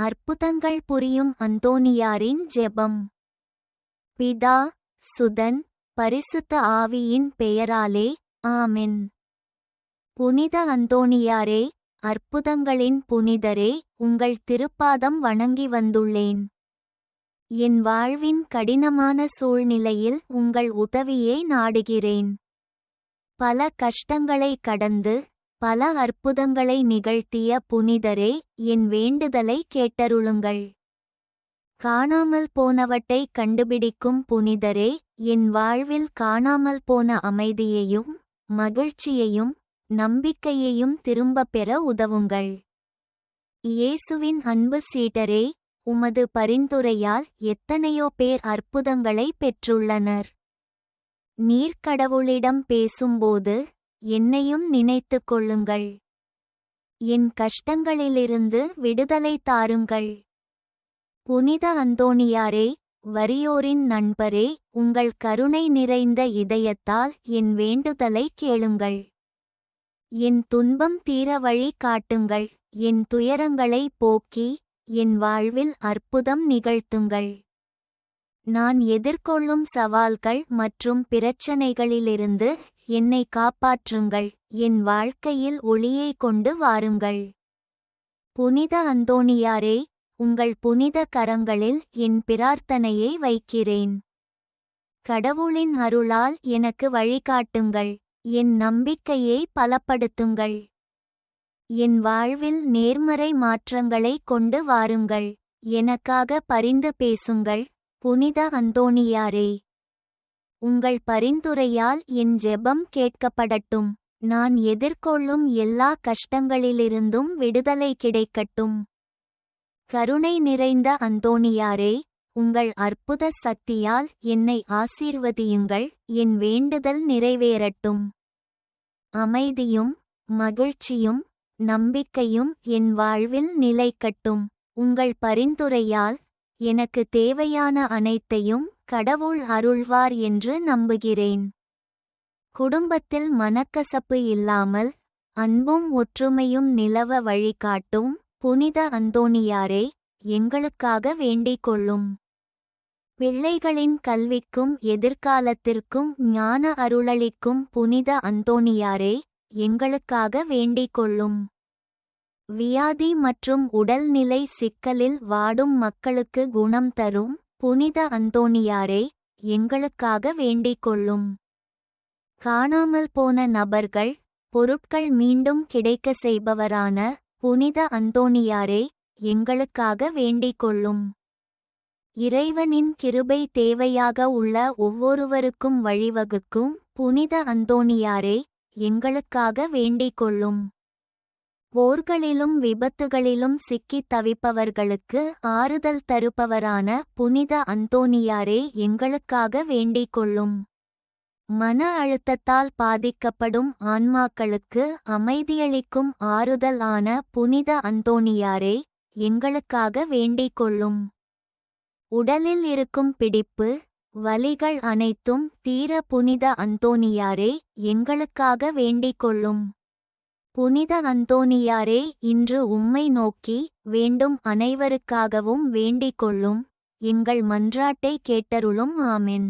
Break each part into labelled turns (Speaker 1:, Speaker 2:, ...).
Speaker 1: அற்புதங்கள் புரியும் அந்தோனியாரின் ஜெபம். பிதா சுதன் பரிசுத்த ஆவியின் பெயராலே ஆமென். புனித அந்தோனியாரே அற்புதங்களின் புனிதரே உங்கள் திருப்பாதம் வணங்கி வந்துள்ளேன். என் வாழ்வின் கடினமான சூழ்நிலையில் உங்கள் உதவியை நாடுகிறேன். பல கஷ்டங்களை கடந்து பல அற்புதங்களை நிகழ்த்திய புனிதரே என் வேண்டுதலை கேட்டருளுங்கள். காணாமல் போனவற்றை கண்டுபிடிக்கும் புனிதரே என் வாழ்வில் காணாமல் போன அமைதியையும் மகிழ்ச்சியையும் நம்பிக்கையையும் திரும்பப் பெற உதவுங்கள். இயேசுவின் அன்பு சீடரே உமது பரிந்துரையால் எத்தனையோ பேர் அற்புதங்களை பெற்றுள்ளனர். நீர்க்கடவுளிடம் பேசும்போது என்னையும் நினைத்துக் கொள்ளுங்கள். என் கஷ்டங்களிலிருந்து விடுதலை தாருங்கள். புனித அந்தோணியாரே வறியோரின் நண்பரே உங்கள் கருணை நிறைந்த இதயத்தால் என் வேண்டுதலை கேளுங்கள். என் துன்பம் தீர வழி காட்டுங்கள். என் துயரங்களை போக்கி என் வாழ்வில் அற்புதம் நிகழ்த்துங்கள். நான் எதிர்கொள்ளும் சவால்கள் மற்றும் பிரச்சனைகளிலிருந்து என்னை காப்பாற்றுங்கள். என் வாழ்க்கையில் ஒளியை கொண்டு வாருங்கள். புனித அந்தோணியாரே உங்கள் புனித கரங்களில் என் பிரார்த்தனையை வைக்கிறேன். கடவுளின் அருளால் எனக்கு வழிகாட்டுங்கள். என் நம்பிக்கையை பலப்படுத்துங்கள். என் வாழ்வில் நேர்மறை மாற்றங்களை கொண்டு வாருங்கள். எனக்காக பரிந்து பேசுங்கள். புனித அந்தோணியாரே உங்கள் பரிந்துரையால் என் ஜெபம் கேட்கப்படட்டும். நான் எதிர்கொள்ளும் எல்லா கஷ்டங்களிலிருந்தும் விடுதலை கிடைக்கட்டும். கருணை நிறைந்த அந்தோணியாரே உங்கள் அற்புத சக்தியால் என்னை ஆசீர்வதியுங்கள் என் வேண்டுதல் நிறைவேறட்டும். அமைதியும் மகிழ்ச்சியும் நம்பிக்கையும் என் வாழ்வில் நிலைக்கட்டும். உங்கள் பரிந்துரையால் எனக்கு தேவையான அனைத்தையும் கடவுள் அருள்வார் என்று நம்புகிறேன். குடும்பத்தில் மனக்கசப்பு இல்லாமல் அன்பும் ஒற்றுமையும் நிலவ வழிகாட்டும் புனித அந்தோணியாரே எங்களுக்காக வேண்டிக் கொள்ளும் பிள்ளைகளின் கல்விக்கும் எதிர்காலத்திற்கும் ஞான அருளளிக்கும் புனித அந்தோணியாரே எங்களுக்காக வேண்டிக் கொள்ளும் வியாதி மற்றும் உடல்நிலை சிக்கலில் வாடும் மக்களுக்கு குணம் தரும் புனித அந்தோணியாரே எங்களுக்காக வேண்டிக் கொள்ளும். காணாமல் போன நபர்கள் பொருட்கள் மீண்டும் கிடைக்க செய்பவரான புனித அந்தோணியாரே எங்களுக்காக வேண்டிக் கொள்ளும். இறைவனின் கிருபை தேவையாக உள்ள ஒவ்வொருவருக்கும் வழிவகுக்கும் புனித அந்தோணியாரே எங்களுக்காக வேண்டிக் கொள்ளும். போர்களிலும் விபத்துகளிலும் சிக்கித் தவிப்பவர்களுக்கு ஆறுதல் தருப்பவரான புனித அந்தோனியாரே எங்களுக்காக வேண்டிக் கொள்ளும். மன அழுத்தத்தால் பாதிக்கப்படும் ஆன்மாக்களுக்கு அமைதியளிக்கும் ஆறுதல் ஆன புனித அந்தோனியாரே எங்களுக்காக வேண்டிக் கொள்ளும். உடலில் இருக்கும் பிடிப்பு வலிகள் அனைத்தும் தீர புனித அந்தோனியாரே எங்களுக்காக வேண்டிக் கொள்ளும். புனித அந்தோனியாரே இன்று உம்மை நோக்கி வேண்டும் அனைவருக்காகவும் வேண்டிக் கொள்ளும் எங்கள் மன்றாட்டை கேட்டருளும் ஆமென்.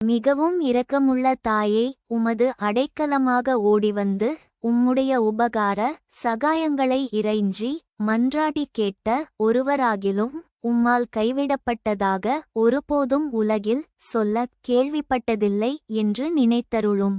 Speaker 1: மிகவும் இரக்கமுள்ள தாயே உமது அடைக்கலமாக ஓடிவந்து உம்முடைய உபகார சகாயங்களை இறைஞ்சி மன்றாடி கேட்ட ஒருவராகிலும் உம்மால் கைவிடப்பட்டதாக ஒருபோதும் உலகில் சொல்ல கேள்விப்பட்டதில்லை என்று நினைத்தருளும்.